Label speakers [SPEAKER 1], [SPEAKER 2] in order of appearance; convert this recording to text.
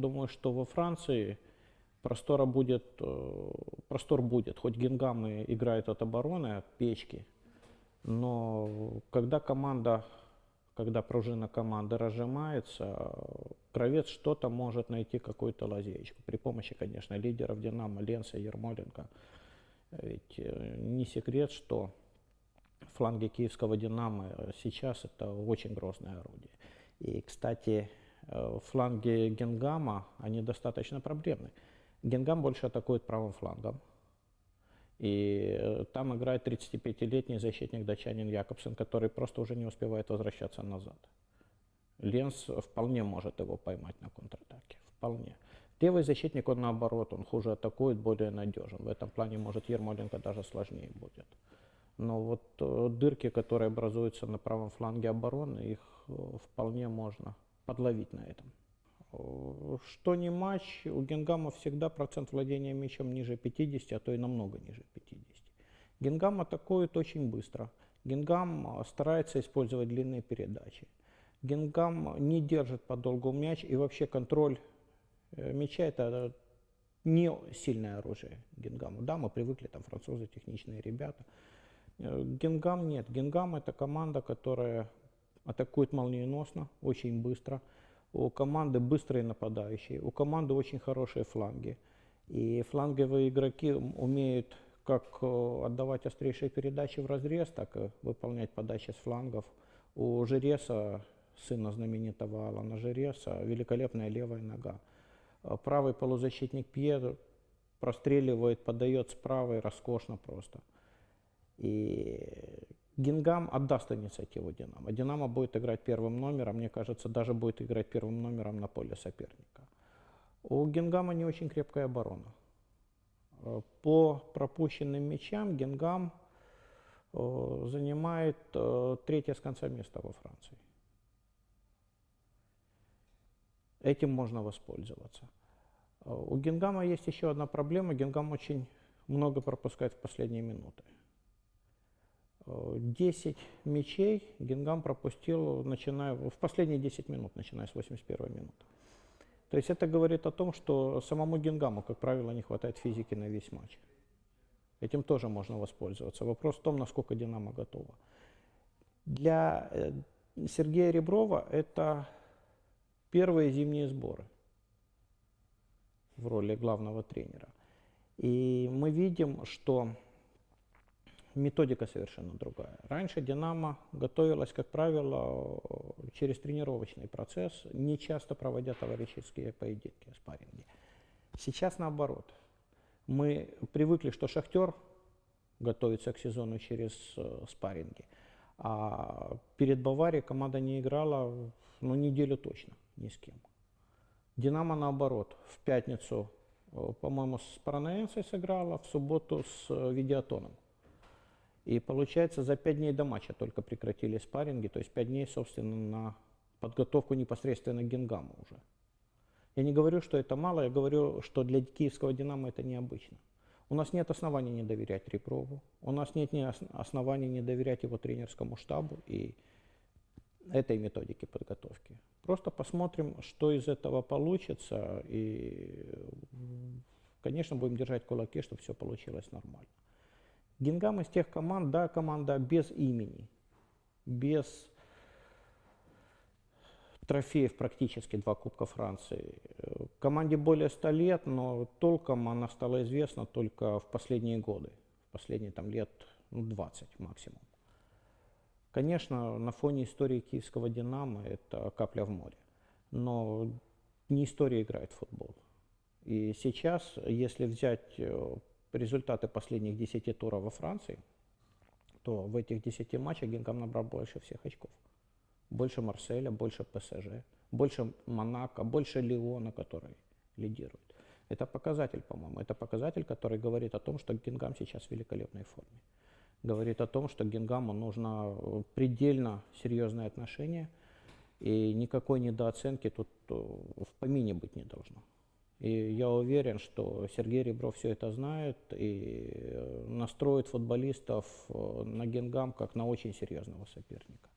[SPEAKER 1] думаю, что во Франции простора будет, э, простор будет. Хоть Гингам и играет от обороны, от печки, но когда команда, когда пружина команды разжимается, Кровец что-то может найти, какую-то лазеечку. При помощи, конечно, лидеров Динамо, Ленса, Ермоленко. Ведь э, не секрет, что фланги киевского Динамо сейчас это очень грозное орудие. И, кстати, э, фланги Генгама, они достаточно проблемны. Генгам больше атакует правым флангом. И э, там играет 35-летний защитник датчанин Якобсен, который просто уже не успевает возвращаться назад. Ленс вполне может его поймать на контратаке. Вполне. Левый защитник, он наоборот, он хуже атакует, более надежен. В этом плане, может, Ермоленко даже сложнее будет. Но вот э, дырки, которые образуются на правом фланге обороны, их вполне можно подловить на этом. Что не матч, у Генгама всегда процент владения мячом ниже 50, а то и намного ниже 50. Генгам атакует очень быстро. Генгам старается использовать длинные передачи. Генгам не держит подолгу мяч и вообще контроль э, мяча это не сильное оружие Генгаму. Да, мы привыкли, там французы, техничные ребята. Э, Генгам нет. Генгам это команда, которая атакует молниеносно, очень быстро. У команды быстрые нападающие, у команды очень хорошие фланги. И фланговые игроки умеют как э, отдавать острейшие передачи в разрез, так и выполнять подачи с флангов. У Жереса, сына знаменитого Алана Жереса, великолепная левая нога. Э, правый полузащитник Пьер простреливает, подает с правой, роскошно просто. И Гингам отдаст инициативу Динамо. Динамо будет играть первым номером, мне кажется, даже будет играть первым номером на поле соперника. У Гингама не очень крепкая оборона. Э, по пропущенным мячам Гингам э, занимает э, третье с конца место во Франции. Этим можно воспользоваться. У Гингама есть еще одна проблема. Гингам очень много пропускает в последние минуты. 10 мячей Гингам пропустил начиная, в последние 10 минут, начиная с 81 минуты. То есть это говорит о том, что самому Гингаму, как правило, не хватает физики на весь матч. Этим тоже можно воспользоваться. Вопрос в том, насколько Динамо готова. Для э, Сергея Реброва это первые зимние сборы в роли главного тренера. И мы видим, что методика совершенно другая. Раньше «Динамо» готовилась, как правило, через тренировочный процесс, не часто проводя товарищеские поединки, спарринги. Сейчас наоборот. Мы привыкли, что «Шахтер» готовится к сезону через э, спарринги. А перед Баварией команда не играла ну, неделю точно ни с кем. «Динамо» наоборот. В пятницу, э, по-моему, с Паранаенсой сыграла, в субботу с Видеотоном. И получается, за 5 дней до матча только прекратили спарринги, то есть 5 дней, собственно, на подготовку непосредственно к Генгаму уже. Я не говорю, что это мало, я говорю, что для киевского «Динамо» это необычно. У нас нет оснований не доверять Репрову, у нас нет ни оснований не доверять его тренерскому штабу и этой методике подготовки. Просто посмотрим, что из этого получится, и, конечно, будем держать кулаки, чтобы все получилось нормально. Гингам из тех команд, да, команда без имени, без трофеев практически два Кубка Франции. Команде более 100 лет, но толком она стала известна только в последние годы, в последние там, лет ну, 20 максимум. Конечно, на фоне истории киевского «Динамо» это капля в море, но не история играет в футбол. И сейчас, если взять э, результаты последних 10 туров во Франции, то в этих 10 матчах Генкам набрал больше всех очков. Больше Марселя, больше ПСЖ, больше Монако, больше Лиона, который лидирует. Это показатель, по-моему, это показатель, который говорит о том, что Генгам сейчас в великолепной форме. Говорит о том, что Генгаму нужно предельно серьезное отношение, и никакой недооценки тут э, в помине быть не должно. И я уверен, что Сергей Ребров все это знает и э, настроит футболистов э, на Генгам как на очень серьезного соперника.